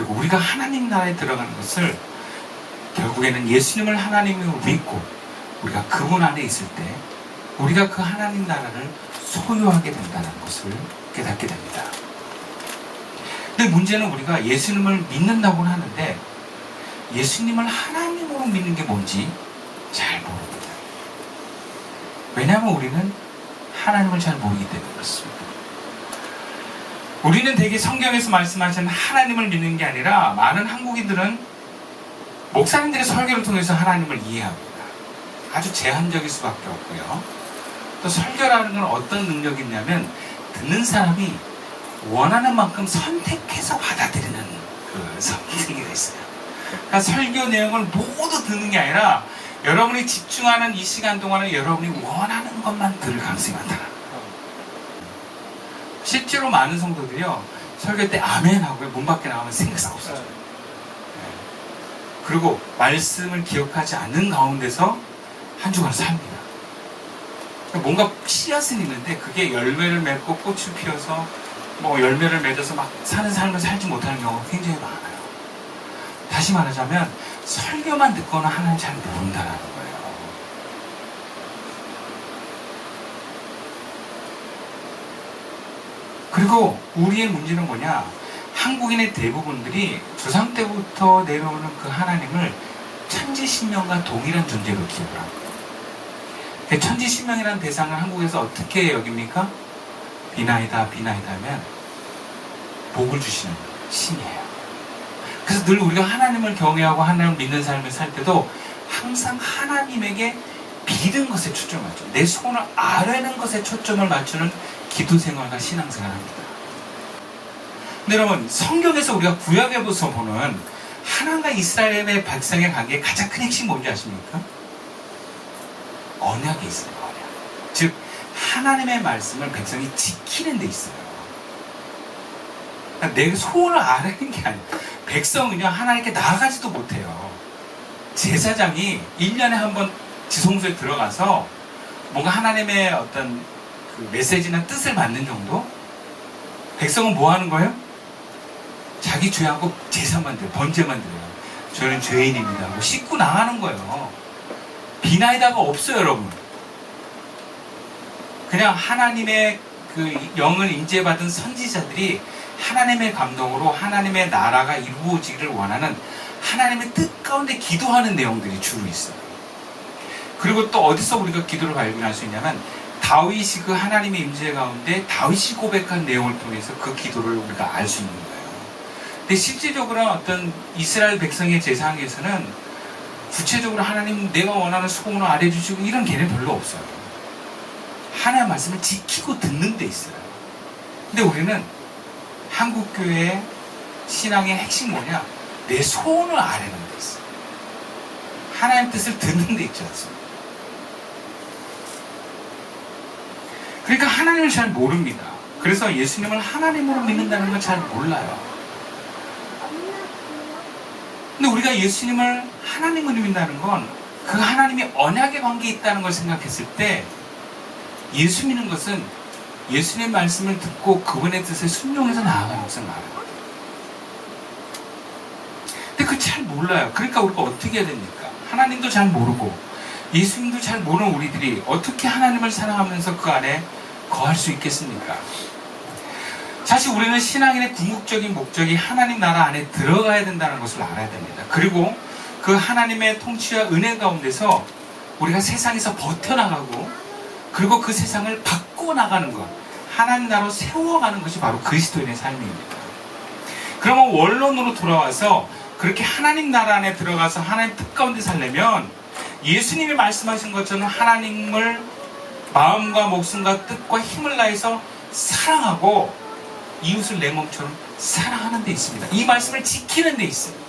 그리고 우리가 하나님 나라에 들어가는 것을 결국에는 예수님을 하나님으로 믿고 우리가 그분 안에 있을 때 우리가 그 하나님 나라를 소유하게 된다는 것을 깨닫게 됩니다. 근데 문제는 우리가 예수님을 믿는다고는 하는데 예수님을 하나님으로 믿는 게 뭔지 잘 모릅니다. 왜냐하면 우리는 하나님을 잘 모르기 때문에 그렇습니다. 우리는 대개 성경에서 말씀하시는 하나님을 믿는 게 아니라 많은 한국인들은 목사님들의 설교를 통해서 하나님을 이해합니다. 아주 제한적일 수밖에 없고요. 또 설교라는 건 어떤 능력이 있냐면 듣는 사람이 원하는 만큼 선택해서 받아들이는 그 성격이 있어요. 그러니까 설교 내용을 모두 듣는 게 아니라 여러분이 집중하는 이 시간 동안에 여러분이 원하는 것만 들을 가능성이 많다. 실제로 많은 성도들이요 설교 때 아멘 하고 문 밖에 나오면 생각 없어져요. 네. 그리고 말씀을 기억하지 않는 가운데서 한 주간을 삽니다. 뭔가 씨앗은 있는데 그게 열매를 맺고 꽃을 피워서 뭐 열매를 맺어서 막 사는 삶을 살지 못하는 경우가 굉장히 많아요. 다시 말하자면 설교만 듣거나 하나님 잘 모른다라는 거예요. 그리고 우리의 문제는 뭐냐? 한국인의 대부분들이 조상 때부터 내려오는 그 하나님을 천지신명과 동일한 존재로 기억을 합니다. 그 천지신명이라는 대상을 한국에서 어떻게 여깁니까? 비나이다, 비나이다 하면 복을 주시는 신이에요. 그래서 늘 우리가 하나님을 경외하고 하나님을 믿는 삶을 살 때도 항상 하나님에게 비는 것에 초점을 맞춰. 내 소원을 아뢰는 것에 초점을 맞추는 기도 생활과 신앙 생활을 합니다. 근데 여러분, 성경에서 우리가 구약에서 보는 하나님과 이스라엘의 백성의 관계의 가장 큰 핵심 뭔지 아십니까? 언약이 있어요, 언약. 즉, 하나님의 말씀을 백성이 지키는 데 있어요. 그러니까 내 소원을 아뢰는 게 아니에요. 백성은요, 하나님께 나아가지도 못해요. 제사장이 1년에 한번 지성소에 들어가서 뭔가 하나님의 어떤 그 메시지나 뜻을 받는 정도? 백성은 뭐 하는 거예요? 자기 죄하고 제사만 드려요. 번제만 드려요. 저는 죄인입니다. 뭐 씻고 나가는 거예요. 비나이다가 없어요, 여러분. 그냥 하나님의 그 영을 인재받은 선지자들이 하나님의 감동으로 하나님의 나라가 이루어지기를 원하는 하나님의 뜻 가운데 기도하는 내용들이 주로 있어요. 그리고 또 어디서 우리가 기도를 발견할 수 있냐면 다윗이 그 하나님의 임재 가운데 다윗이 고백한 내용을 통해서 그 기도를 우리가 알 수 있는 거예요. 근데 실제적으로 어떤 이스라엘 백성의 제사에서는 구체적으로 하나님 내가 원하는 소원을 아래주시고 이런 개념 별로 없어요. 하나님의 말씀을 지키고 듣는 데 있어요. 근데 우리는 한국 교회의 신앙의 핵심 뭐냐? 내 소원을 아뢰는 데 있어. 하나님 뜻을 듣는 데 있지 않습니까? 그러니까 하나님을 잘 모릅니다. 그래서 예수님을 하나님으로 믿는다는 걸 잘 몰라요. 근데 우리가 예수님을 하나님으로 믿는다는 건 그 하나님이 언약의 관계에 있다는 걸 생각했을 때 예수 믿는 것은 예수님의 말씀을 듣고 그분의 뜻에 순종해서 나아가는 것을 말해요. 근데 그 잘 몰라요. 그러니까 우리가 어떻게 해야 됩니까? 하나님도 잘 모르고 예수님도 잘 모르는 우리들이 어떻게 하나님을 사랑하면서 그 안에 거할 수 있겠습니까? 사실 우리는 신앙인의 궁극적인 목적이 하나님 나라 안에 들어가야 된다는 것을 알아야 됩니다. 그리고 그 하나님의 통치와 은혜 가운데서 우리가 세상에서 버텨나가고 그리고 그 세상을 바꿔나가는 것, 하나님 나라로 세워가는 것이 바로 그리스도인의 삶입니다. 그러면 원론으로 돌아와서 그렇게 하나님 나라 안에 들어가서 하나님 뜻 가운데 살려면 예수님이 말씀하신 것처럼 하나님을 마음과 목숨과 뜻과 힘을 다해서 사랑하고 이웃을 내 몸처럼 사랑하는 데 있습니다. 이 말씀을 지키는 데 있습니다.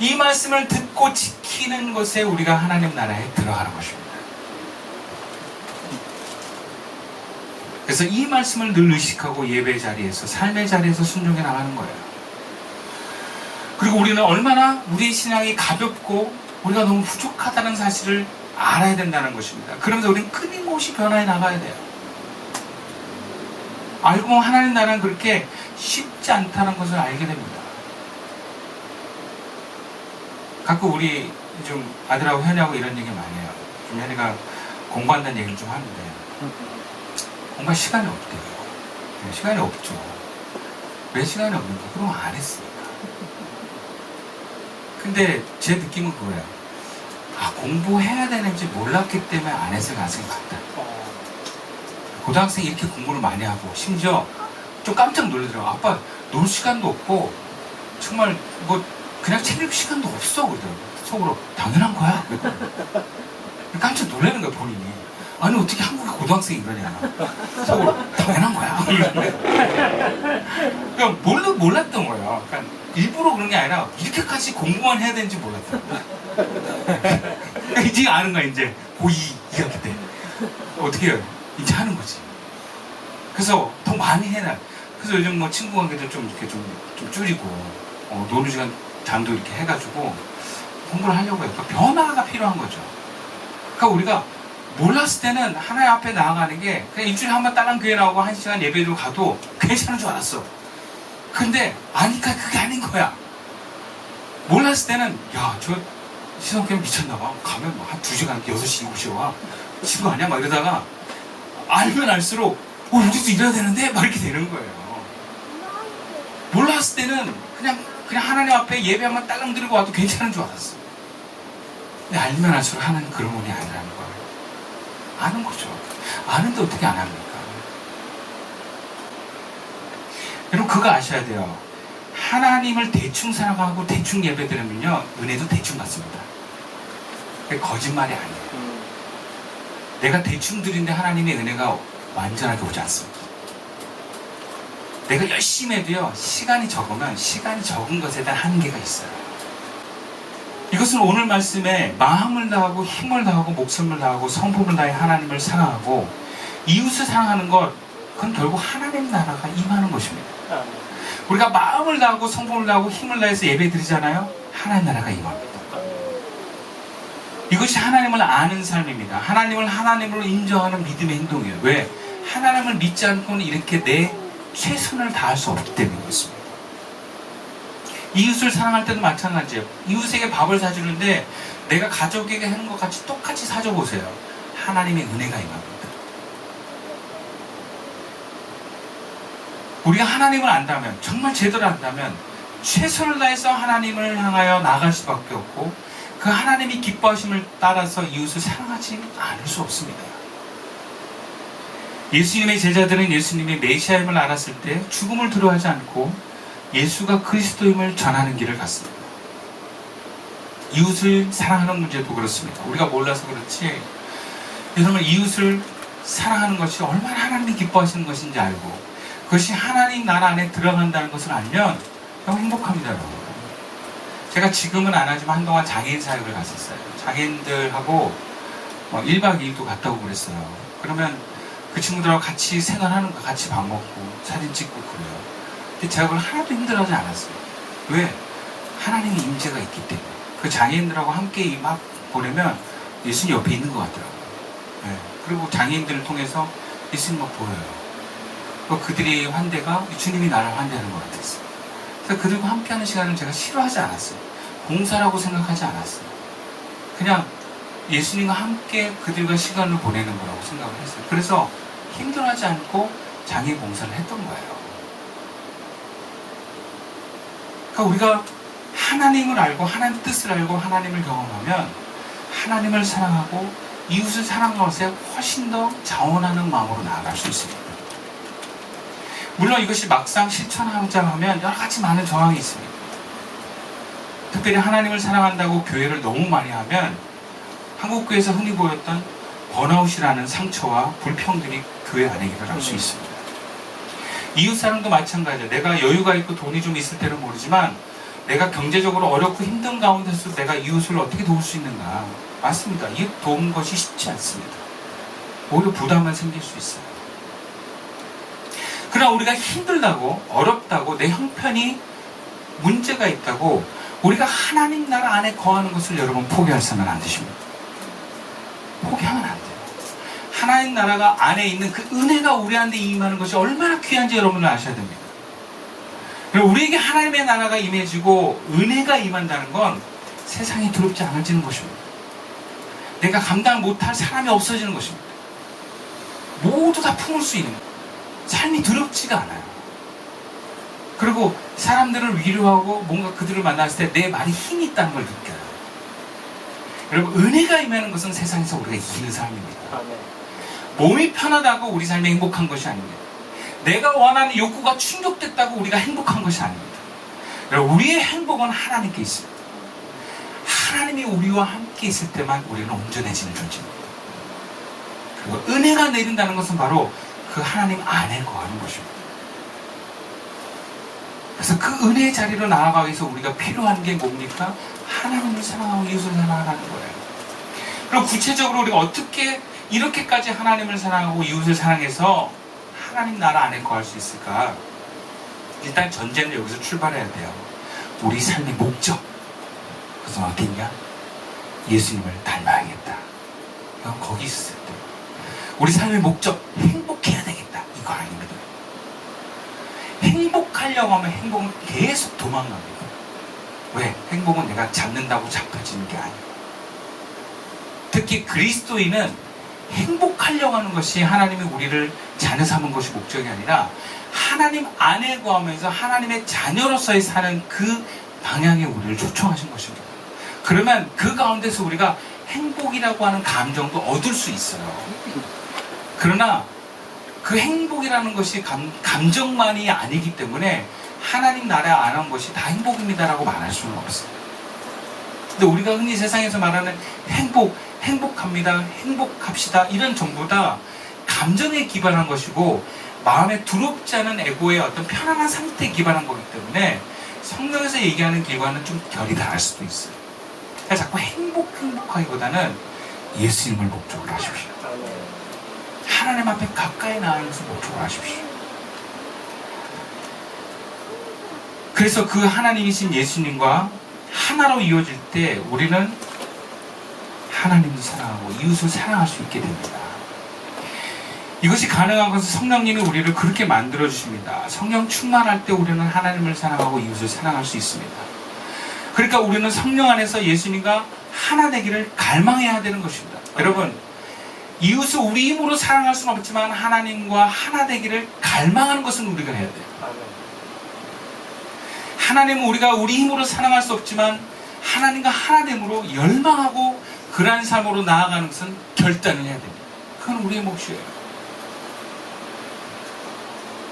이 말씀을 듣고 지키는 것에 우리가 하나님 나라에 들어가는 것입니다. 그래서 이 말씀을 늘 의식하고 예배 자리에서 삶의 자리에서 순종해 나가는 거예요. 그리고 우리는 얼마나 우리의 신앙이 가볍고 우리가 너무 부족하다는 사실을 알아야 된다는 것입니다. 그러면서 우리는 끊임없이 변화해 나가야 돼요. 알고 보면 하나님 나라는 그렇게 쉽지 않다는 것을 알게 됩니다. 가끔 우리 좀 아들하고 현이하고 이런 얘기 많이 해요. 좀 현이가 공부한다는 얘기를 좀 하는데 공부할 시간이 없대요. 네, 시간이 없죠. 왜 시간이 없는가? 그럼 안 했으니까. 근데 제 느낌은 그거예요. 아, 공부해야 되는지 몰랐기 때문에 안 했을 가능성이 많다. 어, 고등학생이 이렇게 공부를 많이 하고 심지어 좀 깜짝 놀라더라고 아빠 놀 시간도 없고 정말 뭐 그냥 책 읽을 시간도 없어 그러더라고 속으로 당연한 거야. 깜짝 놀라는 거야 본인이 아니 어떻게 한국의 고등학생이 그러냐 속으로 당연한 거야 그냥 몰라, 몰랐던 거예요 그러니까 일부러 그런 게 아니라 이렇게까지 공부만 해야 되는지 몰랐던 거야 이제 아는 거야 이제 고2 2학기 때 어떻게 해요 이제 하는 거지. 그래서 더 많이 해놔. 그래서 요즘 뭐 친구 관계도 좀 이렇게 좀, 좀 줄이고, 어, 노는 시간 잠도 이렇게 해가지고 공부를 하려고 해요. 그러니까 변화가 필요한 거죠. 그러니까 우리가 몰랐을 때는 하나님 앞에 나아가는 게 그냥 일주일에 한 번 다른 교회 나오고 한 시간 예배로 가도 괜찮은 줄 알았어. 근데 아니까 그게 아닌 거야. 몰랐을 때는 야, 저 시성교회 미쳤나 봐. 가면 뭐한두 시간, 여섯 시, 일곱 시에 와. 지금 아니야? 막 이러다가 알면 알수록 어, 우리도 이래야 되는데? 막 이렇게 되는 거예요. 몰랐을 때는 그냥 그냥 하나님 앞에 예배 한번 딸랑 드리고 와도 괜찮은 줄 알았어. 근데 알면 알수록 하나님 그런 분이 아니라는 거예요. 아는 거죠. 아는데 어떻게 안 합니까? 여러분 그거 아셔야 돼요. 하나님을 대충 생각하고 대충 예배 드리면요 은혜도 대충 받습니다. 거짓말이 아니에요. 음, 내가 대충 드린데 하나님의 은혜가 완전하게 오지 않습니다. 내가 열심히 해도요, 시간이 적으면 시간이 적은 것에 대한 한계가 있어요. 이것은 오늘 말씀에 마음을 다하고 힘을 다하고 목숨을 다하고 성품을 다해 하나님을 사랑하고 이웃을 사랑하는 것, 그건 결국 하나님 나라가 임하는 것입니다. 아, 우리가 마음을 다하고 성품을 다하고 힘을 다해서 예배 드리잖아요. 하나님 나라가 임합니다. 이것이 하나님을 아는 삶입니다. 하나님을 하나님으로 인정하는 믿음의 행동이에요. 왜? 하나님을 믿지 않고는 이렇게 내 최선을 다할 수 없기 때문인 것입니다. 이웃을 사랑할 때도 마찬가지예요. 이웃에게 밥을 사주는데 내가 가족에게 하는 것 같이 똑같이 사줘보세요. 하나님의 은혜가 임합니다. 우리가 하나님을 안다면, 정말 제대로 안다면, 최선을 다해서 하나님을 향하여 나갈 수밖에 없고, 그 하나님이 기뻐하심을 따라서 이웃을 사랑하지 않을 수 없습니다. 예수님의 제자들은 예수님이 메시아임을 알았을 때 죽음을 두려워하지 않고 예수가 그리스도임을 전하는 길을 갔습니다. 이웃을 사랑하는 문제도 그렇습니다. 우리가 몰라서 그렇지 여러분 이웃을 사랑하는 것이 얼마나 하나님이 기뻐하시는 것인지 알고 그것이 하나님 나라 안에 들어간다는 것을 알면 행복합니다, 여러분. 제가 지금은 안 하지만 한동안 장애인 사역을 갔었어요. 장애인들하고 뭐 1박 2일도 갔다 오고 그랬어요. 그러면 그 친구들하고 같이 생활하는 거, 같이 밥 먹고 사진 찍고 그래요. 제가 그걸 하나도 힘들어하지 않았어요. 왜? 하나님의 임재가 있기 때문에. 그 장애인들하고 함께 막 보내면 예수님 옆에 있는 것 같더라고요. 예. 그리고 장애인들을 통해서 예수님 막 보여요. 그 그들의 환대가 주님이 나를 환대하는 것 같았어요. 그래서 그들과 함께하는 시간을 제가 싫어하지 않았어요. 봉사라고 생각하지 않았어요. 그냥 예수님과 함께 그들과 시간을 보내는 거라고 생각을 했어요. 그래서 힘들어하지 않고 장애 봉사를 했던 거예요. 그러니까 우리가 하나님을 알고 하나님 뜻을 알고 하나님을 경험하면 하나님을 사랑하고 이웃을 사랑하는 것에 훨씬 더 자원하는 마음으로 나아갈 수 있습니다. 물론 이것이 막상 실천하자 하면 여러 가지 많은 저항이 있습니다. 특별히 하나님을 사랑한다고 교회를 너무 많이 하면 한국교회에서 흔히 보였던 번아웃이라는 상처와 불평들이 교회 안에 일어날 수 있습니다. 이웃사랑도 마찬가지예요. 내가 여유가 있고 돈이 좀 있을 때는 모르지만 내가 경제적으로 어렵고 힘든 가운데서 내가 이웃을 어떻게 도울 수 있는가. 맞습니다. 이웃 도운 것이 쉽지 않습니다. 오히려 부담만 생길 수 있어요. 그러나 우리가 힘들다고 어렵다고 내 형편이 문제가 있다고 우리가 하나님 나라 안에 거하는 것을 여러분 포기할서는 안 되십니다. 포기하면 안 돼요. 하나님 나라가 안에 있는 그 은혜가 우리한테 임하는 것이 얼마나 귀한지 여러분은 아셔야 됩니다. 우리에게 하나님의 나라가 임해지고 은혜가 임한다는 건 세상이 두렵지 않아지는 것입니다. 내가 감당 못할 사람이 없어지는 것입니다. 모두 다 품을 수 있는. 삶이 두렵지가 않아요. 그리고 사람들을 위로하고 뭔가 그들을 만났을 때 내 말이 힘이 있다는 걸 느껴요. 여러분, 은혜가 임하는 것은 세상에서 우리가 이기는 삶입니다. 몸이 편하다고 우리 삶이 행복한 것이 아닙니다. 내가 원하는 욕구가 충족됐다고 우리가 행복한 것이 아닙니다. 우리의 행복은 하나님께 있습니다. 하나님이 우리와 함께 있을 때만 우리는 온전해지는 존재입니다. 그리고 은혜가 내린다는 것은 바로 그 하나님 안에 거하는 것입니다. 그래서 그 은혜의 자리로 나아가기 위해서 우리가 필요한 게 뭡니까? 하나님을 사랑하고 이웃을 사랑하는 거예요. 그리고 구체적으로 우리가 어떻게 이렇게까지 하나님을 사랑하고 이웃을 사랑해서 하나님 나라 안에 거할 수 있을까? 일단 전제는 여기서 출발해야 돼요. 우리 삶의 목적. 어디 있냐? 예수님을 닮아야겠다. 이건 거기 있을 때. 우리 삶의 목적, 행복해야 되겠다. 이거 아닙니다. 행복하려고 하면 행복은 계속 도망갑니다. 왜? 행복은 내가 잡는다고 잡혀지는 게 아니에요. 특히 그리스도인은 행복하려고 하는 것이 하나님이 우리를 자녀 삼은 것이 목적이 아니라 하나님 안에 거하면서 하나님의 자녀로서의 사는 그 방향에 우리를 초청하신 것입니다. 그러면 그 가운데서 우리가 행복이라고 하는 감정도 얻을 수 있어요. 그러나 그 행복이라는 것이 감, 감정만이 아니기 때문에 하나님 나라에 안한 것이 다 행복입니다라고 말할 수는 없어요. 근데 우리가 흔히 세상에서 말하는 행복, 행복합니다, 행복합시다 이런 전부 다 감정에 기반한 것이고 마음에 두렵지 않은 에고의 어떤 편안한 상태에 기반한 거기 때문에 성경에서 얘기하는 길과는 좀 결이 다를 수도 있어요. 그러니까 자꾸 행복, 행복하기보다는 예수님을 목적으로 하십시오. 하나님 앞에 가까이 나아가는 것을 목적으로 하십시오. 그래서 그 하나님이신 예수님과 하나로 이어질 때 우리는 하나님을 사랑하고 이웃을 사랑할 수 있게 됩니다. 이것이 가능한 것은 성령님이 우리를 그렇게 만들어 주십니다. 성령 충만할 때 우리는 하나님을 사랑하고 이웃을 사랑할 수 있습니다. 그러니까 우리는 성령 안에서 예수님과 하나 되기를 갈망해야 되는 것입니다. 여러분, 이웃을 우리 힘으로 사랑할 수는 없지만 하나님과 하나 되기를 갈망하는 것은 우리가 해야 돼요. 하나님은 우리가 우리 힘으로 사랑할 수 없지만 하나님과 하나 됨으로 열망하고 그러한 삶으로 나아가는 것은 결단을 해야 됩니다. 그건 우리의 몫이에요.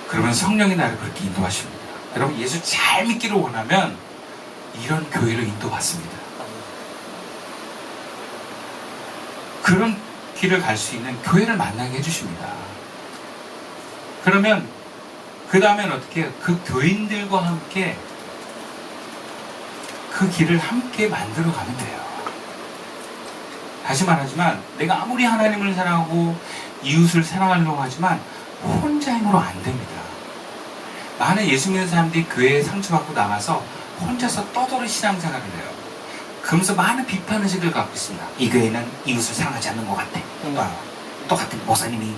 그러면 성령이 나를 그렇게 인도하십니다. 여러분 예수 잘 믿기를 원하면 이런 교회를 인도받습니다. 그런 길을 갈 수 있는 교회를 만나게 해주십니다. 그러면 그 다음엔 어떻게? 그 교인들과 함께 그 길을 함께 만들어 가면 돼요. 다시 말하지만 내가 아무리 하나님을 사랑하고 이웃을 사랑하려고 하지만 혼자 힘으로 안 됩니다. 많은 예수 믿는 사람들이 교회에 상처받고 나가서 혼자서 떠돌이 신앙생활을 해요. 그러면서 많은 비판 의식을 갖고 있습니다. 이 교회는 이웃을 사랑하지 않는 것 같아. 음. 또 똑같은 목사님이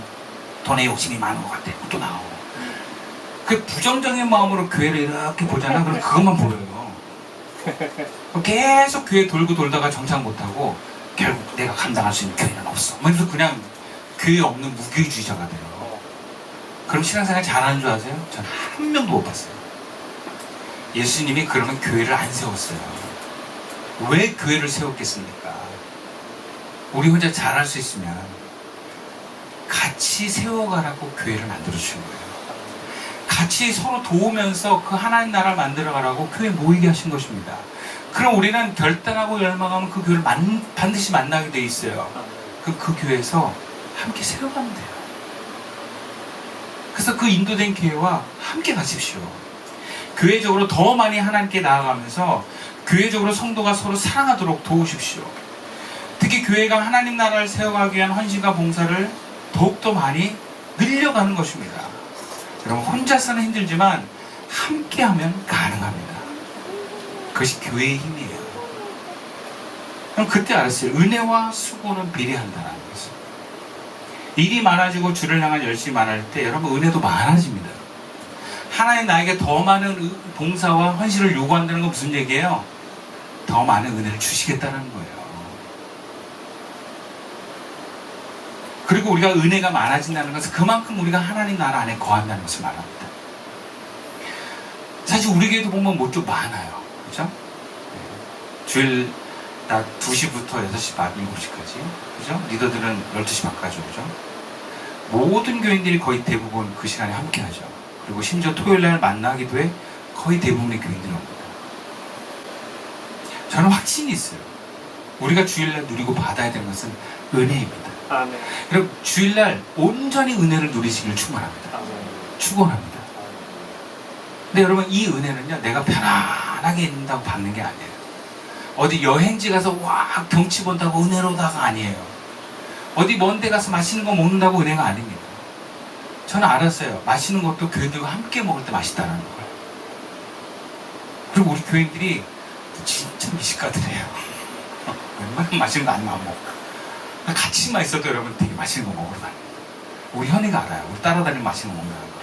돈에 욕심이 많은 것 같아. 또 나오고. 그 부정적인 마음으로 교회를 이렇게 보잖아. 그럼 그것만 보여요. 계속 교회 돌고 돌다가 정착 못하고 결국 내가 감당할 수 있는 교회는 없어. 그래서 그냥 교회 없는 무교주의자가 돼요. 어. 그럼 신앙생활 잘하는 줄 아세요? 전 한 명도 못 봤어요. 예수님이 그러면 교회를 안 세웠어요. 왜 교회를 세웠겠습니까? 우리 혼자 잘할 수 있으면 같이 세워가라고 교회를 만들어 주신 거예요. 같이 서로 도우면서 그 하나님 나라를 만들어가라고 교회 모이게 하신 것입니다. 그럼 우리는 결단하고 열망하면 그 교회를 만- 반드시 만나게 돼 있어요. 아멘. 그, 그 교회에서 함께 세워가면 돼요. 그래서 그 인도된 교회와 함께 가십시오. 교회적으로 더 많이 하나님께 나아가면서 교회적으로 성도가 서로 사랑하도록 도우십시오. 특히 교회가 하나님 나라를 세워가기 위한 헌신과 봉사를 더욱더 많이 늘려가는 것입니다. 여러분, 혼자서는 힘들지만 함께하면 가능합니다. 그것이 교회의 힘이에요. 그럼 그때 알았어요. 은혜와 수고는 비례한다는 것을. 일이 많아지고 주를 향한 열심이 많을 때 여러분 은혜도 많아집니다. 하나님 나에게 더 많은 의- 봉사와 헌신을 요구한다는 건 무슨 얘기예요? 더 많은 은혜를 주시겠다는 거예요. 그리고 우리가 은혜가 많아진다는 것은 그만큼 우리가 하나님 나라 안에 거한다는 것을 말합니다. 사실 우리에게도 보면 뭐 좀 많아요. 그죠? 네. 주일 나 2시부터 6시 반, 7시까지. 그죠? 리더들은 12시 반까지 오죠. 모든 교인들이 거의 대부분 그 시간에 함께 하죠. 그리고 심지어 토요일 날 만나기도 해 거의 대부분의 교인들이 옵니다. 저는 확신이 있어요. 우리가 주일날 누리고 받아야 되는 것은 은혜입니다. 아멘. 그리고 주일날 온전히 은혜를 누리시길 축원합니다. 아멘. 축원합니다. 근데 여러분 이 은혜는요 내가 편안 하게 있는다고 받는 게 아니에요. 어디 여행지 가서 와 경치 본다고 은혜로다가 아니에요. 어디 먼 데 가서 맛있는 거 먹는다고 은혜가 아닙니다. 저는 알았어요. 맛있는 것도 교인들과 함께 먹을 때 맛있다는 걸. 그리고 우리 교인들이 진짜 미식가들이에요. 웬만하면 맛있는 거 아니면 안 먹어. 같이만 있어도 여러분 되게 맛있는 거 먹으러 다녀요. 우리 현이가 알아요. 우리 따라다니면 맛있는 거 먹는다는 거.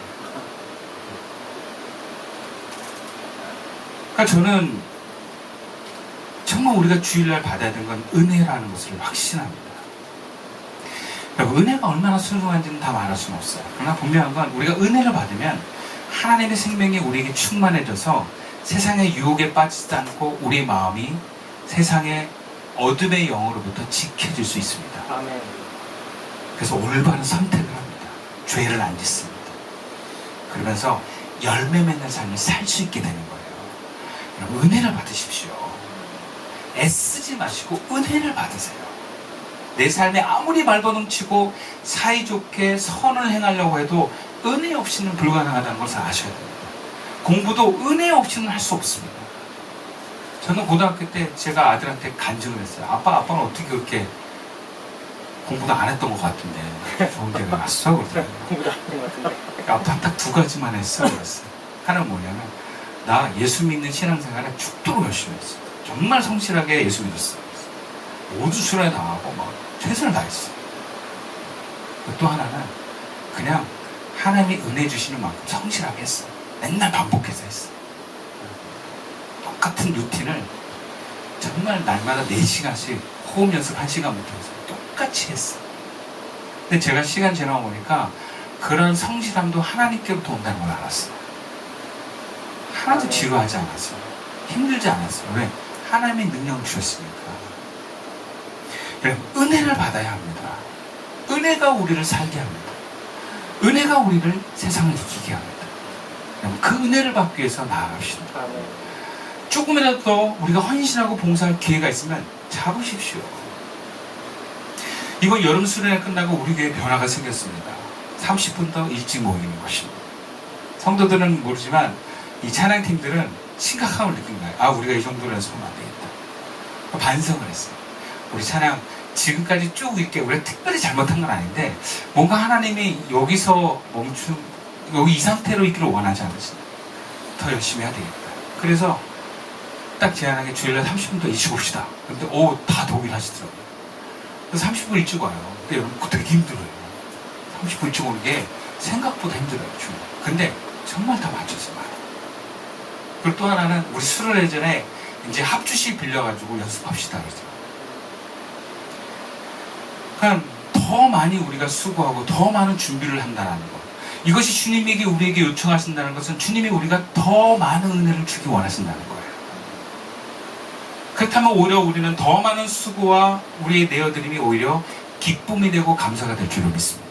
그러니까 저는 정말 우리가 주일날 받아야 되는 건 은혜라는 것을 확신합니다. 그러니까 은혜가 얼마나 소중한지는 다 말할 수는 없어요. 그러나 분명한 건 우리가 은혜를 받으면 하나님의 생명이 우리에게 충만해져서 세상의 유혹에 빠지지도 않고 우리의 마음이 세상의 어둠의 영으로부터 지켜질 수 있습니다. 아멘. 그래서 올바른 선택을 합니다. 죄를 안 짓습니다. 그러면서 열매 맺는 삶을 살 수 있게 되는 거예요. 여러분, 은혜를 받으십시오. 애쓰지 마시고 은혜를 받으세요. 내 삶에 아무리 말버넘치고 사이좋게 선을 행하려고 해도 은혜 없이는 불가능하다는 것을 아셔야 됩니다. 공부도 은혜 없이는 할 수 없습니다. 저는 고등학교 때 제가 아들한테 간증을 했어요. 아빠, 아빠는 어떻게 그렇게 공부도 안 했던 것 같은데 좋은 데를 갔어? 그러더니 공부도 안된것 같은데. 아빠 딱두 가지만 했어. 그랬어. 하나는 뭐냐면 나 예수 믿는 신앙생활에 죽도록 열심히 했어. 정말 성실하게 예수 믿었어. 모두 수련회 당하고 막 최선을 다했어. 또 하나는 그냥 하나님이 은혜 주시는 만큼 성실하게 했어. 맨날 반복해서 했어. 똑같은 루틴을 정말 날마다 4시간씩 호흡 연습 1시간부터 해서 똑같이 했어. 근데 제가 시간 지나고 보니까 그런 성실함도 하나님께로부터 온다는 걸 알았어요. 하나도 지루하지 않았어요. 힘들지 않았어요. 왜? 하나님의 능력을 주셨으니까. 은혜를 받아야 합니다. 은혜가 우리를 살게 합니다. 은혜가 우리를 세상을 이기게 합니다. 그 은혜를 받기 위해서 나아갑시다. 조금이라도 더 우리가 헌신하고 봉사할 기회가 있으면 잡으십시오. 이번 여름 수련회 끝나고 우리 교회 변화가 생겼습니다. 30분 더 일찍 모이는 것입니다. 성도들은 모르지만 이 찬양팀들은 심각함을 느낀 거예요. 아, 우리가 이 정도로 해서는 안 되겠다. 반성을 했어요. 우리 찬양 지금까지 쭉 이렇게 우리가 특별히 잘못한 건 아닌데 뭔가 하나님이 여기서 멈춤, 여기 이 상태로 있기를 원하지 않으신다. 더 열심히 해야 되겠다. 그래서 딱 제안하게 주일날 30분 더 일찍 옵시다. 근데 오, 다 동의하시더라고요. 그래서 30분 일찍 와요. 근데 여러분 그거 되게 힘들어요. 30분 일찍 오는 게 생각보다 힘들어요. 주일. 근데 정말 다 맞춰서 말아요. 그리고 또 하나는 우리 수련회 전에 이제 합주실 빌려가지고 연습합시다. 그러죠. 그냥 더 많이 우리가 수고하고 더 많은 준비를 한다는 것. 이것이 주님에게 우리에게 요청하신다는 것은 주님이 우리가 더 많은 은혜를 주기 원하신다는 거예요. 그렇다면 오히려 우리는 더 많은 수고와 우리의 내어드림이 오히려 기쁨이 되고 감사가 될 줄로 믿습니다.